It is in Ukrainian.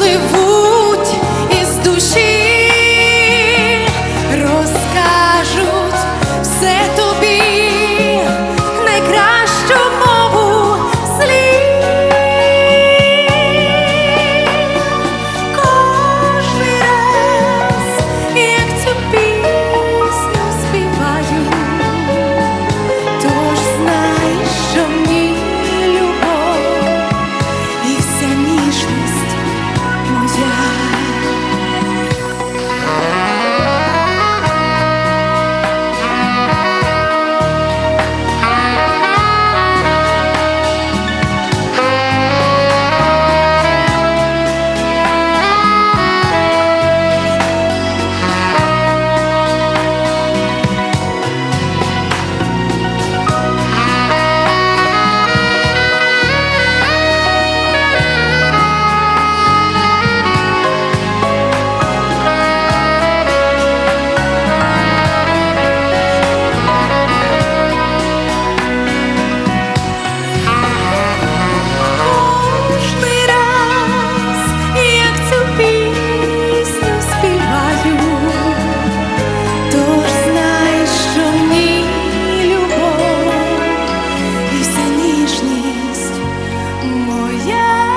пливуть із душі моя.